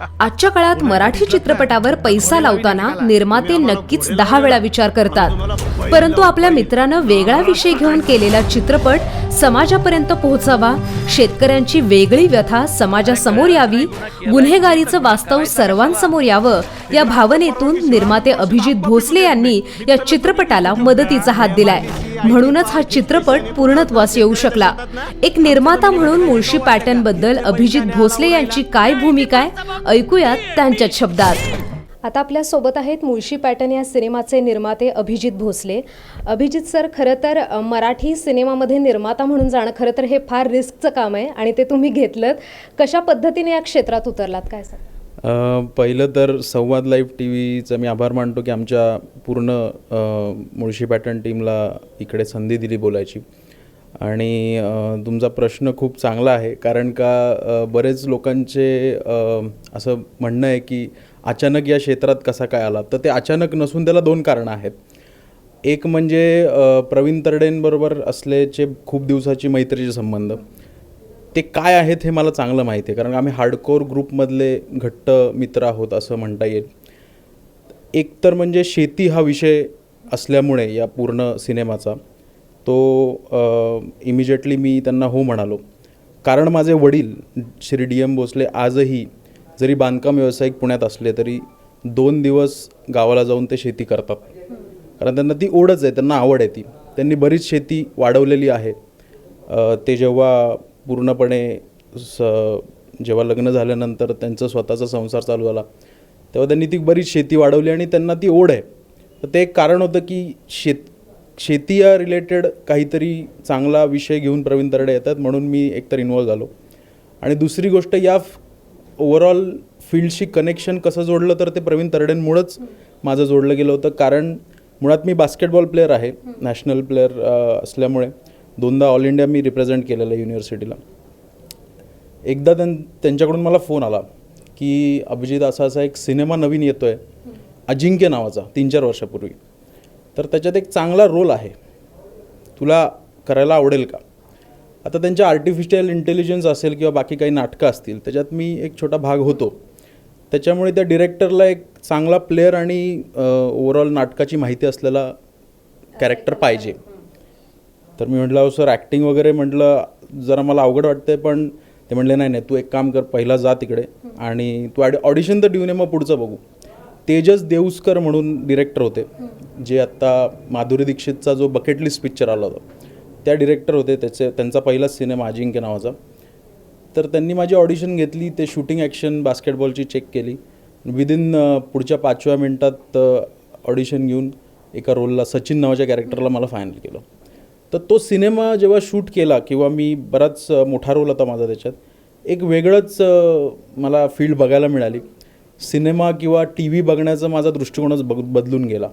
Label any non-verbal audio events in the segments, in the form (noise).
आजच्या काळात मराठी चित्रपटावर पैसा लावताना निर्माते नक्कीच दहा वेळा विचार करतात. परंतु आपल्या मित्रानं वेगळा विषय घेऊन केलेला चित्रपट समाजापर्यंत पोहोचावा शेतकऱ्यांची वेगळी व्यथा समाजासमोर यावी गुन्हेगारीचं वास्तव सर्वांसमोर यावं या भावनेतून निर्माते अभिजित भोसले यांनी या चित्रपटाला मदतीचा हात दिलाय. म्हणूनच हा चित्रपट पूर्णत्वास येऊ शकला. एक निर्माता म्हणून मुळशी पॅटर्नबद्दल अभिजित भोसले यांची काय भूमिका आहे ऐकूयात त्यांच्या शब्दात. आता आपल्यासोबत आहेत मुळशी पॅटर्न या सिनेमाचे निर्माते अभिजित भोसले. अभिजित सर खरं तर मराठी सिनेमामध्ये निर्माता म्हणून जाणं खरं तर हे फार रिस्कचं काम आहे आणि ते तुम्ही घेतलं कशा पद्धतीने या क्षेत्रात उतरलात? काय सर पहिलं तर संवाद लाईव्ह टी व्हीचं मी आभार मानतो की आमच्या पूर्ण मुळशी पॅटर्न टीमला इकडे संधी दिली बोलायची. आणि तुमचा प्रश्न खूप चांगला आहे कारण का बरेच लोकांचे असं म्हणणं आहे की अचानक या क्षेत्रात कसा काय आला? तर ते अचानक नसून त्याला दोन कारणं आहेत. एक म्हणजे प्रवीण तरडेंबरोबर असल्याचे खूप दिवसाची मैत्रीचे संबंध. ते काय आहेत हे मला चांगलं माहिती आहे. कारण आम्ही हार्डकोर ग्रुपमधले घट्ट मित्र आहोत असं म्हणता येईल. एक तर म्हणजे शेती हा विषय असल्यामुळे या पूर्ण सिनेमाचा तो इमिजिएटली मी त्यांना हो म्हणालो. कारण माझे वडील श्री डी एम भोसले आजही जरी बांधकाम व्यावसायिक पुण्यात असले तरी दोन दिवस गावाला जाऊन ते शेती करतात. कारण त्यांना ती ओढच आहे त्यांना आवड आहे ती. त्यांनी बरीच शेती वाढवलेली आहे. ते जेव्हा पूर्णपणे स जेव्हा लग्न झाल्यानंतर त्यांचा स्वतःचा संसार चालू झाला तेव्हा त्यांनी ती बरीच शेती वाढवली आणि त्यांना ती ओढ आहे. तर ते एक कारण होतं की शेत शेती या रिलेटेड काहीतरी चांगला विषय घेऊन प्रवीण तरडे येतात म्हणून मी एकतर इन्वॉल्व झालो. आणि दुसरी गोष्ट या ओव्हरऑल फील्डशी कनेक्शन कसं जोडलं तर ते प्रवीण तरडेंमुळंच माझं जोडलं गेलं होतं. कारण मुळात मी बास्केटबॉल प्लेअर आहे नॅशनल प्लेअर असल्यामुळे. दोनदा ऑल इंडिया मी रिप्रेझेंट केलेलं आहे युनिव्हर्सिटीला एकदा त्यां त्यांच्याकडून मला फोन आला की अभिजित असा असा एक सिनेमा नवीन येतो आहे अजिंक्य नावाचा तीन चार वर्षापूर्वी. तर त्याच्यात एक चांगला रोल आहे. तुला करायला आवडेल का? आता त्यांच्या आर्टिफिशियल इंटेलिजन्स असेल किंवा बाकी काही नाटकं असतील त्याच्यात मी एक छोटा भाग होतो. त्याच्यामुळे त्या डिरेक्टरला एक चांगला प्लेअर आणि ओव्हरऑल नाटकाची माहिती असलेला कॅरेक्टर पाहिजे. तर मी म्हटलं "अहो सर ॲक्टिंग वगैरे म्हटलं जरा मला अवघड वाटते पण ते म्हणले नाही नाही तू एक काम कर पहिला जा तिकडे आणि तू ॲड ऑडिशन तर देऊन ये मग पुढचं बघू. तेजस देऊसकर म्हणून डिरेक्टर होते जे आत्ता माधुरी दीक्षितचा जो बकेट लिस्ट पिक्चर आला होता त्या डिरेक्टर होते त्याचे त्यांचा पहिलाच सिनेमा अजिंक्य नावाचा. तर त्यांनी माझी ऑडिशन घेतली ते शूटिंग ॲक्शन बास्केटबॉलची चेक केली. विदिन पुढच्या पाचव्या मिनटात ऑडिशन घेऊन एका रोलला सचिन नावाच्या कॅरेक्टरला मला फायनल केलं. तर तो सिनेमा जेव्हा शूट केला किंवा मी बराच मोठा रोल होता माझा त्याच्यात एक वेगळंच मला फील्ड बघायला मिळाली. सिनेमा किंवा टी व्ही बघण्याचा माझा दृष्टिकोनच बग बदलून गेला.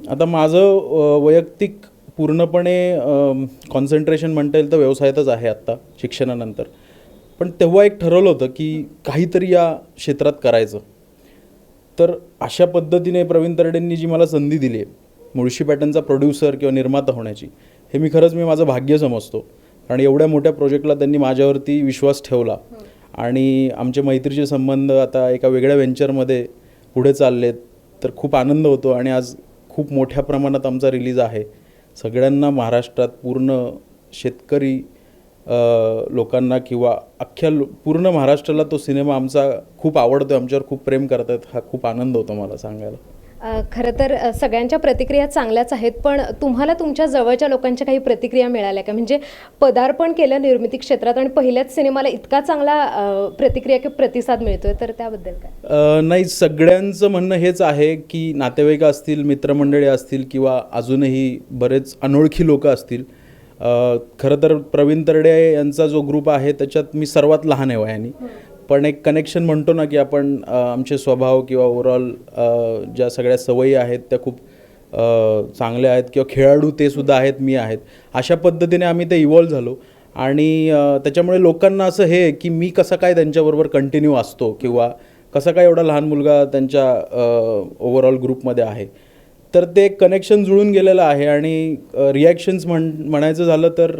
आता माझं वैयक्तिक पूर्णपणे कॉन्सन्ट्रेशन म्हणता येईल तर व्यवसायातच आहे आत्ता शिक्षणानंतर. पण तेव्हा एक ठरवलं होतं की काहीतरी या क्षेत्रात करायचं. तर अशा पद्धतीने प्रवीण तरडेंनी जी मला संधी दिली आहे मुळशी पॅटर्नचा प्रोड्युसर किंवा निर्माता होण्याची हे मी खरंच मी माझं भाग्य समजतो. आणि एवढ्या मोठ्या प्रोजेक्टला त्यांनी माझ्यावरती विश्वास ठेवला. आणि आमचे मैत्रीचे संबंध आता एका वेगळ्या व्हेंचरमध्ये पुढे चाललेत. तर खूप आनंद होतो आणि आज खूप मोठ्या प्रमाणात आमचा रिलीज आहे. सगळ्यांना महाराष्ट्रात पूर्ण शेतकरी लोकांना किंवा अख्ख्या लो- पूर्ण महाराष्ट्राला तो सिनेमा आमचा खूप आवडतो आमच्यावर खूप प्रेम करतात. हा खूप आनंद होतो मला सांगायला. खरं तर सगळ्यांच्या प्रतिक्रिया चांगल्याच आहेत पण तुम्हाला तुमच्या जवळच्या लोकांच्या काही प्रतिक्रिया मिळाल्या का? म्हणजे पदार्पण केलं निर्मिती क्षेत्रात आणि पहिल्याच सिनेमाला इतका चांगला प्रतिक्रिया किंवा प्रतिसाद मिळतोय तर त्याबद्दल काय? नाही सगळ्यांचं म्हणणं हेच आहे की नातेवाईक असतील मित्रमंडळी असतील किंवा अजूनही बरेच अनोळखी लोक असतील खरं तर प्रवीण तरडे यांचा जो ग्रुप आहे त्याच्यात मी सर्वात लहान आहे वयाने. पण एक कनेक्शन म्हणतो ना की आपण आमचे स्वभाव किंवा ओव्हरऑल ज्या सगळ्या सवयी आहेत त्या खूप चांगल्या आहेत किंवा खेळाडू ते सुद्धा आहेत मी आहेत. अशा पद्धतीने आम्ही ते इव्हॉल्व झालो. आणि त्याच्यामुळे लोकांना असं हे की मी कसं काय त्यांच्याबरोबर कंटिन्यू असतो किंवा कसा काय एवढा लहान मुलगा त्यांच्या ओव्हरऑल ग्रुपमध्ये आहे. तर ते कनेक्शन जुळून गेलेलं आहे आणि रिॲक्शन्स म्हण म्हणायचं झालं तर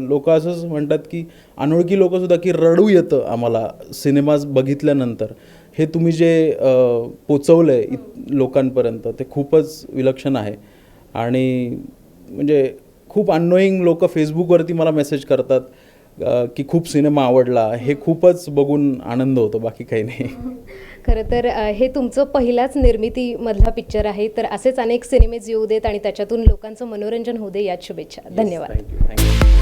लोक असंच म्हणतात की अनोळखी लोकंसुद्धा की रडू येतं आम्हाला सिनेमाज बघितल्यानंतर. हे तुम्ही जे पोचवलं आहे लोकांपर्यंत ते खूपच विलक्षण आहे. आणि म्हणजे खूप अननोईंग लोक फेसबुकवरती मला मेसेज करतात की खूप सिनेमा आवडला. हे खूपच बघून आनंद होतो बाकी काही नाही. (laughs) खरं तर हे तुमचं पहिलाच निर्मितीमधला पिक्चर आहे. तर असेच अनेक सिनेमेज येऊ देत आणि त्याच्यातून लोकांचं मनोरंजन होऊ दे यात शुभेच्छा. धन्यवाद.